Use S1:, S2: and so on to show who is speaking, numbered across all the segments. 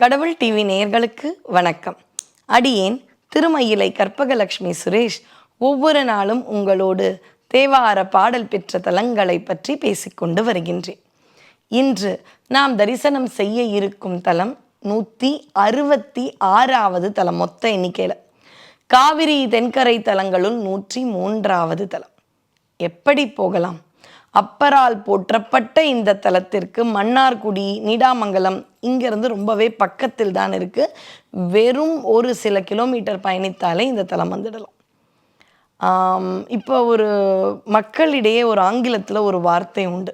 S1: கடவுள் டிவி நேயர்களுக்கு வணக்கம். அடியேன் திருமயிலை கற்பகலட்சுமி சுரேஷ். ஒவ்வொரு நாளும் உங்களோடு தேவார பாடல் பெற்ற தலங்களை பற்றி பேசிக்கொண்டு வருகின்றேன். இன்று நாம் தரிசனம் செய்ய இருக்கும் தலம் நூற்றி அறுபத்தி ஆறாவது தலம். மொத்த எண்ணிக்கையில். காவிரி தென்கரை தலங்களுள் நூற்றி மூன்றாவது தலம். எப்படி போகலாம்? அப்பரால் போற்றப்பட்ட இந்த தலத்திற்கு மன்னார்குடி நீடாமங்கலம் இங்கிருந்து ரொம்பவே பக்கத்தில் தான் இருக்குது வெறும் ஒரு சில கிலோமீட்டர் பயணித்தாலே இந்த தலம் வந்துடலாம். இப்போ ஒரு மக்களிடையே ஒரு ஆங்கிலத்தில் ஒரு வார்த்தை உண்டு.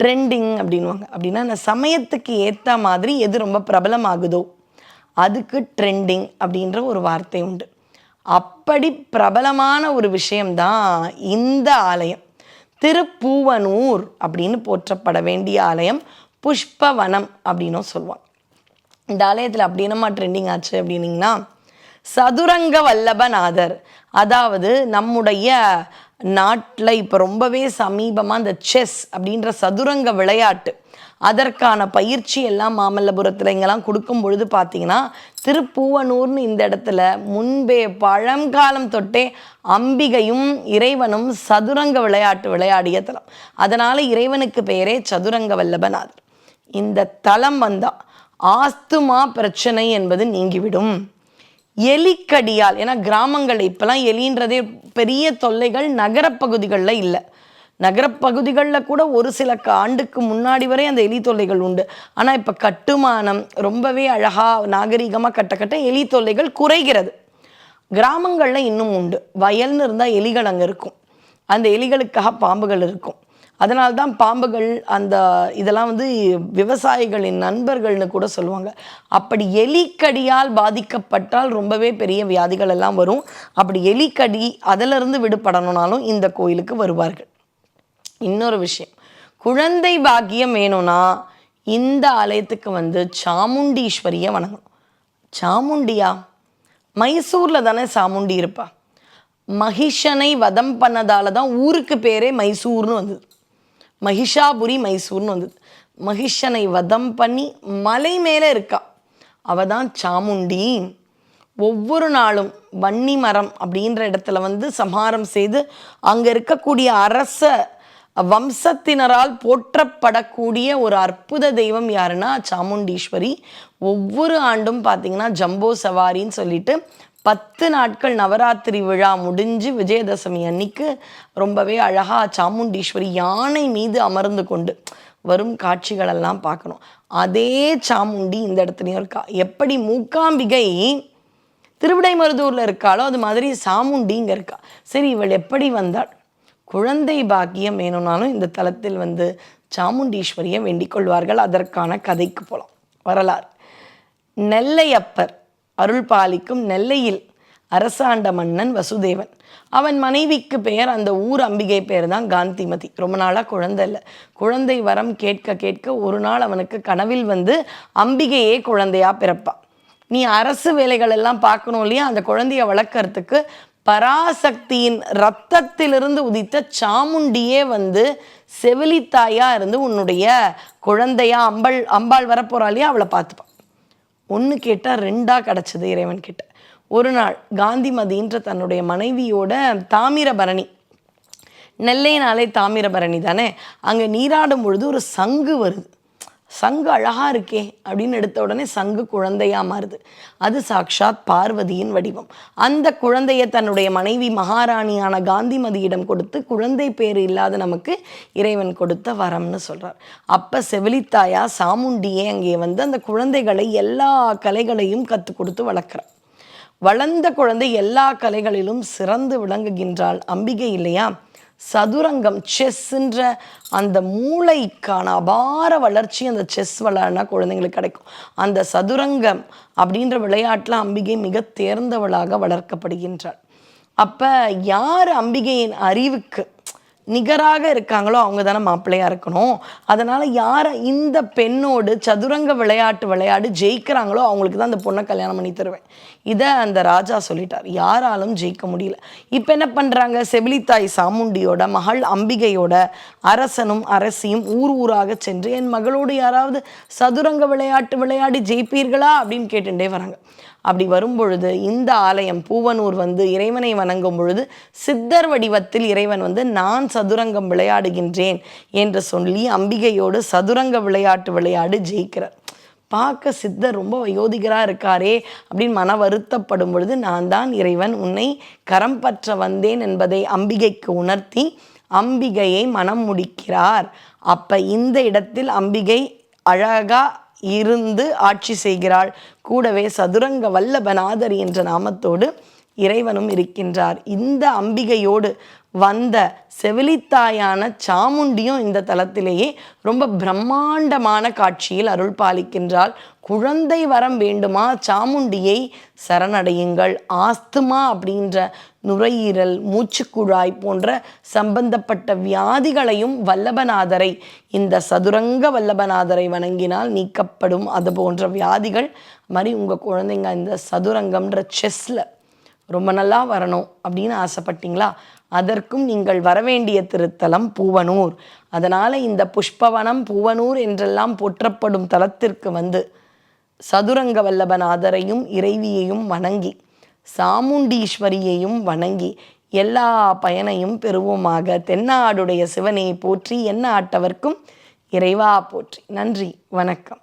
S1: ட்ரெண்டிங் அப்படின்வாங்க அப்படின்னா அந்த சமயத்துக்கு ஏற்ற மாதிரி எது ரொம்ப பிரபலமாகுதோ அதுக்கு ட்ரெண்டிங் அப்படின்ற ஒரு வார்த்தை உண்டு. அப்படி பிரபலமான ஒரு விஷயம்தான் இந்த ஆலயம். திருப்பூவனூர் அப்படின்னு போற்றப்பட வேண்டிய ஆலயம் புஷ்பவனம் அப்படின்னும் சொல்லுவாங்க. இந்த ஆலயத்தில் அப்படி என்னம்மா ட்ரெண்டிங் ஆச்சு அப்படின்னிங்கன்னா சதுரங்க வல்லபநாதர். அதாவது நம்முடைய நாட்டில் இப்போ ரொம்பவே சமீபமாக இந்த செஸ் அப்படின்ற சதுரங்க விளையாட்டு அதற்கான பயிற்சி எல்லாம் மாமல்லபுரத்தில் இங்கெல்லாம் கொடுக்கும் பொழுது பார்த்தீங்கன்னா திருப்பூவனூர்னு இந்த இடத்துல முன்பே பழங்காலம் தொட்டே அம்பிகையும் இறைவனும் சதுரங்க விளையாட்டு விளையாடிய தலம். அதனால் இறைவனுக்கு பெயரே சதுரங்க வல்லபநாதர் இந்த தலம் வந்தால் ஆஸ்துமா பிரச்சனை என்பது நீங்கிவிடும். எலிக்கடியால் ஏன்னா கிராமங்கள் இப்போலாம் எலின்றதே பெரிய தொல்லைகள் நகரப்பகுதிகளில் இல்லை. நகரப்பகுதிகளில் கூட ஒரு சில க- ஆண்டுக்கு முன்னாடி வரை அந்த எலி தொல்லைகள் உண்டு. ஆனால் இப்போ கட்டுமானம் ரொம்பவே அழகாக நாகரிகமாக கட்ட கட்ட எலி தொல்லைகள் குறைகிறது. கிராமங்களில் இன்னும் உண்டு. வயல்னு இருந்தால் எலிகள் அங்கே இருக்கும். அந்த எலிகளுக்காக பாம்புகள் இருக்கும். அதனால தான் பாம்புகள் அந்த இதெல்லாம் வந்து விவசாயிகளின் நண்பர்கள்னு கூட சொல்லுவாங்க. அப்படி எலிக்கடியால் பாதிக்கப்பட்டால் ரொம்பவே பெரிய வியாதிகள் எல்லாம் வரும். அப்படி எலிக்கடி அதிலிருந்து விடுபடணும்னாலும் இந்த கோயிலுக்கு வருவார்கள். இன்னொரு விஷயம். குழந்தை பாக்கியம் வேணும்னா இந்த ஆலயத்துக்கு வந்து சாமுண்டீஸ்வரியை வணங்கணும். சாமுண்டியா? மைசூரில் தானே சாமுண்டி இருப்பா. மகிஷனை வதம் பண்ணதால தான் ஊருக்கு பேரே மைசூர்னு வந்தது. மகிஷாபுரி மைசூர்னு வந்தது. மகிஷனை வதம் பண்ணி மலை மேலே இருக்கா. அவ தான் சாமுண்டி. ஒவ்வொரு நாளும் வன்னி மரம் அப்படின்ற இடத்துல வந்து சம்ஹாரம் செய்து அங்கே இருக்கக்கூடிய அரச வம்சத்தினரால் போற்றப்படக்கூடிய ஒரு அற்புத தெய்வம் யாருன்னா சாமுண்டீஸ்வரி. ஒவ்வொரு ஆண்டும் பார்த்தீங்கன்னா ஜம்போ சவாரின்னு சொல்லிட்டு பத்து நாட்கள் நவராத்திரி விழா முடிஞ்சு விஜயதசமி அன்னைக்கு ரொம்பவே அழகாக சாமுண்டீஸ்வரி யானை மீது அமர்ந்து கொண்டு வரும் காட்சிகளெல்லாம் பார்க்கணும். அதே சாமுண்டி இந்த இடத்துலையும் இருக்கா. எப்படி மூக்காம்பிகை திருவிடைமருதூரில் இருக்காளோ அது மாதிரி சாமுண்டி இங்கே இருக்கா. சரி இவள் எப்படி வந்தாள்? குழந்தை பாக்கியம் வேணும்னாலும் இந்த தலத்தில் வந்து சாமுண்டீஸ்வரியை வேண்டிக் கொள்வார்கள். அதற்கான கதைக்கு போகலாம் வரலாறு. நெல்லையப்பர் அருள் பாலிக்கும் நெல்லையில் அரசாண்ட மன்னன் வசுதேவன். அவன் மனைவிக்கு பெயர் அந்த ஊர் அம்பிகை பெயர் தான் காந்திமதி. ரொம்ப நாளாக குழந்தை இல்லை. குழந்தை வரம் கேட்க கேட்க ஒரு நாள் அவனுக்கு கனவில் வந்து அம்பிகையே குழந்தையா பிறப்பான் நீ அரசு வேலைகள் எல்லாம் பார்க்கணும் இல்லையா? அந்த குழந்தைய வளர்க்கறதுக்கு பராசக்தியின் ரத்தத்திலிருந்து உதித்த சாமுண்டியே வந்து செவிலித்தாயா இருந்து உன்னுடைய குழந்தையா அம்பாள் அம்பாள் வரப்போறா அவளை பார்த்துப்பா. ஒன்று கேட்டால் ரெண்டாக கிடச்சிது இறைவன் கிட்ட. ஒரு நாள் காந்திமதின்ற தன்னுடைய மனைவியோட தாமிரபரணி நெல்லைனாலே தாமிரபரணி தானே? அங்கே நீராடும் பொழுது ஒரு சங்கு வருது. சங்கு அழகா இருக்கே அப்படின்னு எடுத்த உடனே சங்கு குழந்தையாக மாறுது. அது சாக்ஷாத் பார்வதியின் வடிவம். அந்த குழந்தையை தன்னுடைய மனைவி மகாராணியான காந்திமதியிடம் கொடுத்து குழந்தை பேர் இல்லாத நமக்கு இறைவன் கொடுத்த வரம்னு சொல்கிறார் அப்போ செவிலித்தாயா சாமுண்டியே அங்கே வந்து அந்த குழந்தைகளை எல்லா கலைகளையும் கற்றுக் கொடுத்து வளர்க்குறார். வளர்ந்த குழந்தை எல்லா கலைகளிலும் சிறந்து விளங்குகின்றாள். அம்பிகை இல்லையா? சதுரங்கம் செஸ்ன்ற அந்த மூளைக்கான அபார வளர்ச்சி அந்த செஸ் விளையாடினா குழந்தைங்களுக்கு கிடைக்கும். அந்த சதுரங்கம் அப்படின்ற விளையாட்டில் அம்பிகை மிக தேர்ந்தவளாக வளர்க்கப்படுகின்றாள். அப்போ யார் அம்பிகையின் அறிவுக்கு நிகராக இருக்காங்களோ அவங்க தானே மாப்பிள்ளையாக இருக்கணும். அதனால் யாரை இந்த பெண்ணோடு சதுரங்க விளையாட்டு விளையாடி ஜெயிக்கிறாங்களோ அவங்களுக்கு தான் அந்த பொண்ணை கல்யாணம் பண்ணி தருவேன். இதை அந்த ராஜா சொல்லிட்டார். யாராலும் ஜெயிக்க முடியல. இப்போ என்ன பண்ணுறாங்க செவிலித்தாய் சாமுண்டியோட மகள் அம்பிகையோட அரசனும் அரசியும் ஊர் ஊராக சென்று என் மகளோடு யாராவது சதுரங்க விளையாட்டு விளையாடி ஜெயிப்பீர்களா? அப்படின்னு கேட்டுட்டே வராங்க. அப்படி வரும்பொழுது இந்த ஆலயம் பூவனூர் வந்து இறைவனை வணங்கும் பொழுது சித்தர் வடிவத்தில் இறைவன் வந்து நான் சதுரங்கம் விளையாடுகின்றேன் என்று சொல்லி அம்பிகையோடு சதுரங்க விளையாட்டு விளையாடு ஜெயிக்கிறார். பார்க்க சித்தர் ரொம்ப வயோதிகராக இருக்காரே அப்படின்னு மன வருத்தப்படும் பொழுது நான் தான் இறைவன் உன்னை கரம் பற்ற வந்தேன் என்பதை அம்பிகைக்கு உணர்த்தி அம்பிகையை மனம் முடிக்கிறார். அப்ப இந்த இடத்தில் அம்பிகை அழகா இருந்து ஆட்சி செய்கிறாள். கூடவே சதுரங்க வல்லபநாதர் என்ற நாமத்தோடு இறைவனும் இருக்கின்றார். இந்த அம்பிகையோடு வந்த செவிலித்தாயான சாமுண்டியும் இந்த தலத்திலேயே ரொம்ப பிரம்மாண்டமான காட்சியில் அருள் பாலிக்கின்றால் குழந்தை வரம் வேண்டுமா? சாமுண்டியை சரணடையுங்கள். ஆஸ்துமா அப்படின்ற நுரையீரல் மூச்சுக்குழாய் போன்ற சம்பந்தப்பட்ட வியாதிகளையும் வல்லபநாதரை இந்த சதுரங்க வல்லபநாதரை வணங்கினால் நீக்கப்படும். அது போன்ற வியாதிகள் மாதிரி உங்கள் குழந்தைங்க இந்த சதுரங்கம்ன்ற செஸ்ஸில் ரொம்ப நல்லா வரணும் அப்படின்னு ஆசைப்பட்டீங்களா? அதற்கும் நீங்கள் வரவேண்டிய திருத்தலம் பூவனூர். அதனால் இந்த புஷ்பவனம் பூவனூர் என்றெல்லாம் போற்றப்படும் தலத்திற்கு வந்து சதுரங்க வல்லபநாதரையும் இறைவியையும் வணங்கி சாமுண்டீஸ்வரியையும் வணங்கி எல்லா பயனையும் பெறுவோமாக. தென்னாடுடைய சிவனை போற்றி என்ன ஆட்டவர்க்கும் இறைவா போற்றி. நன்றி வணக்கம்.